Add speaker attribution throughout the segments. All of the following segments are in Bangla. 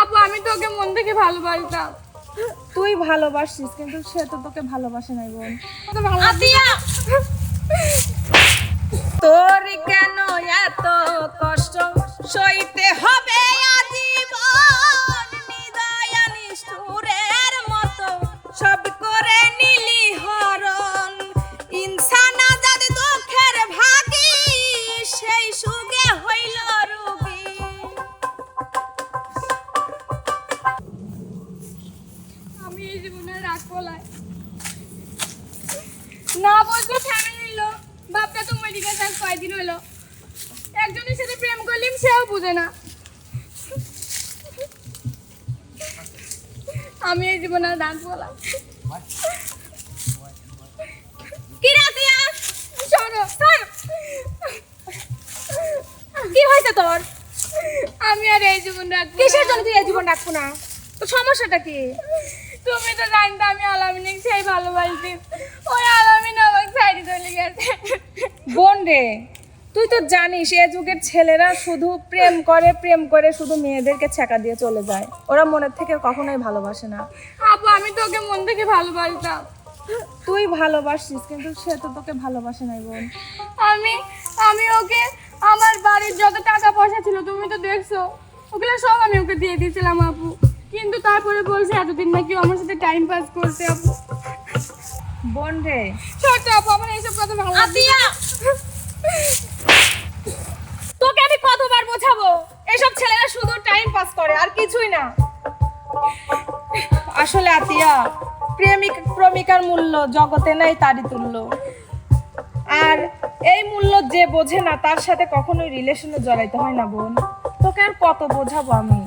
Speaker 1: আপু আমি তোকে মন থেকে ভালোবাসতাম।
Speaker 2: তুই ভালোবাসিস কিন্তু সে তো তোকে ভালোবাসে নাই বোন। আতিয়া! তোর কেন এত কষ্ট? সইতে হবে আজীবন।
Speaker 1: আমি এই জীবনে বলাই না। বলছো ফ্যামিলি হইল বাপটা তো মেডিকেল সায়েন্স কয়দিন হইল একজনের সাথে প্রেম করলিম, সেও বুঝে না। আমি এই জীবনে আর রাগ বলা
Speaker 2: কি রাতিয়া
Speaker 1: শোনো।
Speaker 2: কি হয়েছে তোর?
Speaker 1: আমি আর এই জীবন রাখব না।
Speaker 2: কিসের জন্য তুই এই জীবন রাখব না? তো সমস্যাটা কি?
Speaker 1: তুমি তো জানতো আমি আলামিনে সেই ভালোবাসি। ওই আলামিন আমাকে সাইডে চলে গেছে।
Speaker 2: বোন রে তুই তো জানিস এ যুগের ছেলেরা শুধু প্রেম করে প্রেম করে শুধু মেয়েদেরকে ছেঁকা দিয়ে চলে যায়। ওরা মনের থেকে কখনোই ভালোবাসে না।
Speaker 1: আপু আমি তোকে মন থেকে ভালোবাসতাম।
Speaker 2: তুই ভালোবাসিস কিন্তু সে তো তোকে ভালোবাসে নাই বোন।
Speaker 1: আমি আমি ওকে আমার বাড়ির যত টাকা পয়সা ছিল তুমি তো দেখছ। ওগুলো সব আমি ওকে দিয়ে দিয়েছিলাম আপু। কিন্তু তারপরে বলছে এতদিন নাকি আমার সাথে টাইম পাস করতে আপু
Speaker 2: বোন রে।
Speaker 1: ছোট আপু আমার এইসব কথা ভালো
Speaker 2: আতিয়া! তোকে আমি কতবার বোঝাবো? এসব ছেলেরা শুধু টাইম পাস করে আর কিছুই না। আসলে আতিয়া প্রেমিক প্রেমিকার মূল্য জগতে নাই তারই তুল্য। আর এই মূল্য যে বোঝে না তার সাথে কখনোই রিলেশনে জড়াইতে হয় না বোন। তোকে আর কত বোঝাবো আমি?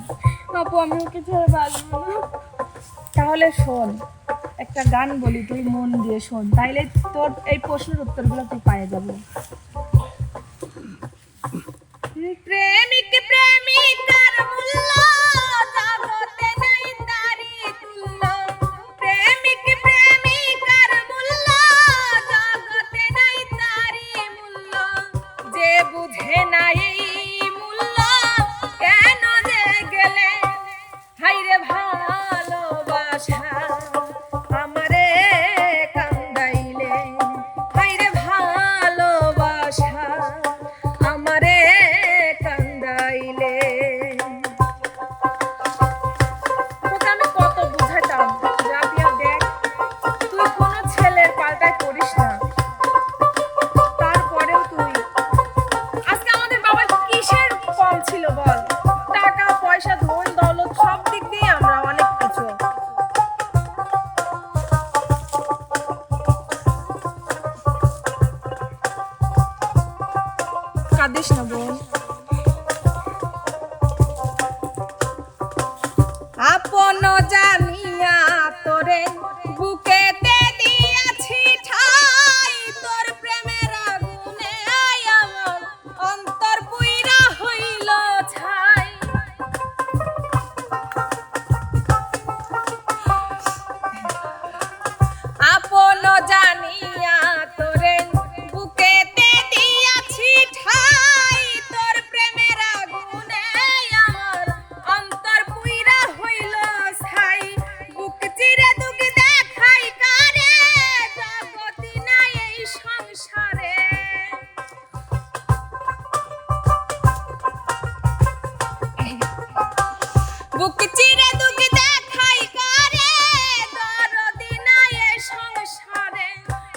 Speaker 1: আপু, আমি ওকে ছেড়ে বাঁচবো না
Speaker 2: তাহলে শোন, একটা গান বলি, তুই মন দিয়ে শোন। তাইলে তোর এই প্রশ্নের উত্তরগুলো তুই পায়ে যাব। প্রেমিক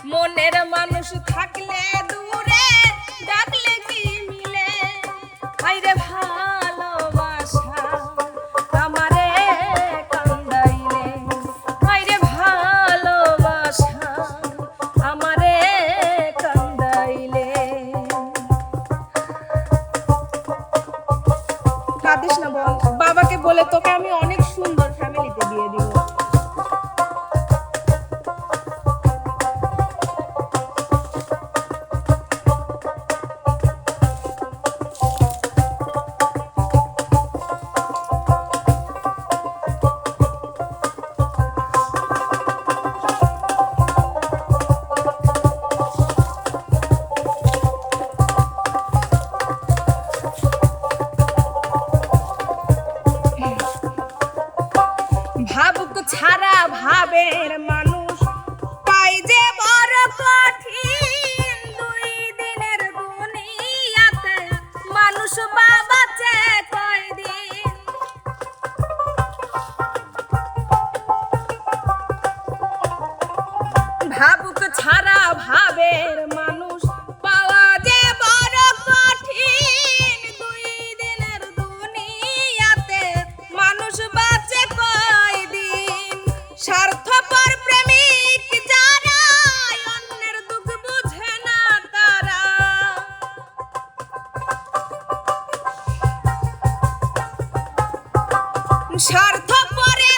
Speaker 2: মনের মানুষ থাকলে দূরে dead. স্বার্থপরে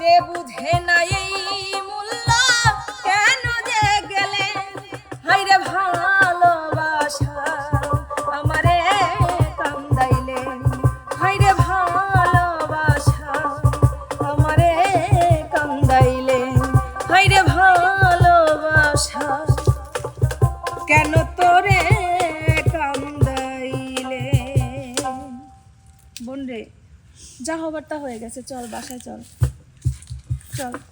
Speaker 2: যে বুঝে না এই মূল্য, কেন যে গেলে? হাইরে ভালোবাসা, আমারে কান্দাইলে হাইরে ভালোবাসা, আমারে কান্দাইলে হাইরে ভালোবাসা, কেন তোরে কান্দাইলে বোন রে, যা হবার তা হয়ে গেছে, চল, বাসায় চল। চল